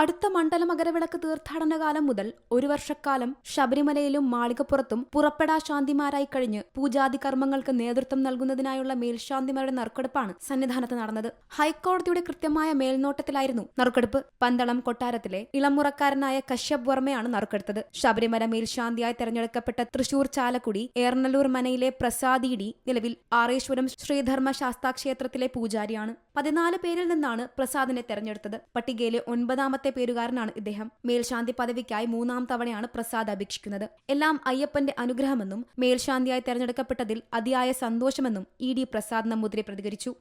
അടുത്ത മണ്ഡല മകരവിളക്ക് തീർത്ഥാടന കാലം മുതൽ ഒരു വർഷക്കാലം ശബരിമലയിലും മാളികപ്പുറത്തും പുറപ്പെടാ ശാന്തിമാരായി കഴിഞ്ഞ് പൂജാതി കർമ്മങ്ങൾക്ക് നേതൃത്വം നൽകുന്നതിനായുള്ള മേൽശാന്തിമാരുടെ നറുക്കെടുപ്പാണ് സന്നിധാനത്ത് നടന്നത്. ഹൈക്കോടതിയുടെ കൃത്യമായ മേൽനോട്ടത്തിലായിരുന്നു നറുക്കെടുപ്പ്. പന്തളം കൊട്ടാരത്തിലെ ഇളമുറക്കാരനായ കശ്യപ് വർമ്മയാണ് നറുക്കെടുത്തത്. ശബരിമല മേൽശാന്തിയായി തെരഞ്ഞെടുക്കപ്പെട്ട തൃശൂർ ചാലക്കുടി ഏർണല്ലൂർ മനയിലെ പ്രസാദിയിടി നിലവിൽ ആറേശ്വരം ശ്രീധർമ്മ ശാസ്താക്ഷേത്രത്തിലെ പൂജാരിയാണ്. പതിനാല് പേരിൽ നിന്നാണ് പ്രസാദിനെ തെരഞ്ഞെടുത്തത്. പട്ടികയിലെ ഒൻപതാമത്തെ പേരുകാരനാണ് ഇദ്ദേഹം. മേൽശാന്തി പദവിക്കായി മൂന്നാം തവണയാണ് പ്രസാദ് അപേക്ഷിക്കുന്നത്. എല്ലാം അയ്യപ്പന്റെ അനുഗ്രഹമെന്നും മേൽശാന്തിയായി തെരഞ്ഞെടുക്കപ്പെട്ടതിൽ അതിയായ സന്തോഷമെന്നും ഇ ഡി പ്രസാദ് നമ്പൂതിരി പ്രതികരിച്ചു.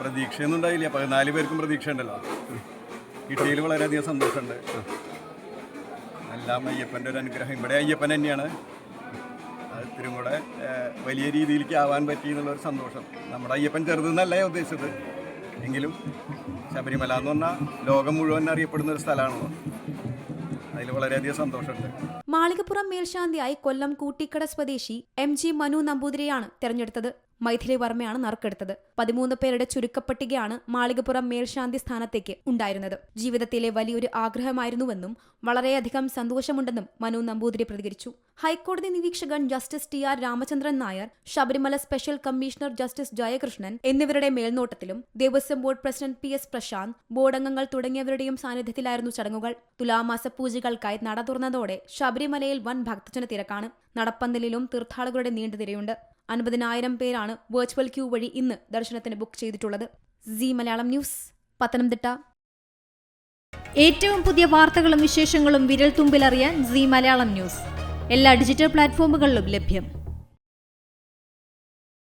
പ്രതീക്ഷയൊന്നും ഉണ്ടായില്ല പതിനാല് പേർക്കും പ്രതീക്ഷ ഉണ്ടല്ലോ കിട്ടിയതിൽ വളരെയധികം സന്തോഷമുണ്ട്. എല്ലാം അയ്യപ്പന്റെ ഒരു അനുഗ്രഹം. ഇവിടെ അയ്യപ്പൻ തന്നെയാണ്. അത് ഇത്തിരി കൂടെ വലിയ രീതിയിലേക്ക് ആവാൻ പറ്റി എന്നുള്ളൊരു സന്തോഷം. നമ്മുടെ അയ്യപ്പൻ ചെറുതെന്നല്ല ഉദ്ദേശിച്ചത്. എങ്കിലും ശബരിമല എന്ന് പറഞ്ഞാൽ ലോകം മുഴുവൻ അറിയപ്പെടുന്ന ഒരു സ്ഥലമാണല്ലോ അതിൽ വളരെയധികം സന്തോഷമുണ്ട്. മാളികപ്പുറം മേൽശാന്തിയായി കൊല്ലം കൂട്ടിക്കട സ്വദേശി എം ജി മനു നമ്പൂതിരിയാണ് തെരഞ്ഞെടുത്തത്. മൈഥിലി വർമ്മയാണ് നറുക്കെടുത്തത്. പതിമൂന്ന് പേരുടെ ചുരുക്കപ്പട്ടികയാണ് മാളികപ്പുറം മേൽശാന്തി സ്ഥാനത്തേക്ക് ഉണ്ടായിരുന്നത്. ജീവിതത്തിലെ വലിയൊരു ആഗ്രഹമായിരുന്നുവെന്നും വളരെയധികം സന്തോഷമുണ്ടെന്നും മനു നമ്പൂതിരി പ്രതികരിച്ചു. ഹൈക്കോടതി നിരീക്ഷകൻ justice T R Ramachandran Nair Sabarimala special commissioner justice Jayakrishnan എന്നിവരുടെ മേൽനോട്ടത്തിലും Devaswom board president P S Prashanth board അംഗങ്ങൾ തുടങ്ങിയവരുടെയും സാന്നിധ്യത്തിലായിരുന്നു ചടങ്ങുകൾ. തുലാമാസ പൂജകൾക്കായി നട തുറന്നതോടെ ശബരിമലയിൽ വൻ ഭക്തജന തിരക്കാണ് നടപ്പന്തലിലും തീർത്ഥാടകരുടെ നീണ്ടുനിരയുണ്ട് അൻപതിനായിരം പേരാണ് വെർച്വൽ ക്യൂ വഴി ഇന്ന് ദർശനത്തിന് ബുക്ക് ചെയ്തിട്ടുള്ളത്. Zee Malayalam news Pathanamthitta. ഏറ്റവും പുതിയ വാർത്തകളും വിശേഷങ്ങളും വിരൽ തുമ്പിലറിയാൻ സി മലയാളം ന്യൂസ്. എല്ലാ ഡിജിറ്റൽ പ്ലാറ്റ്ഫോമുകളിലും ലഭ്യം.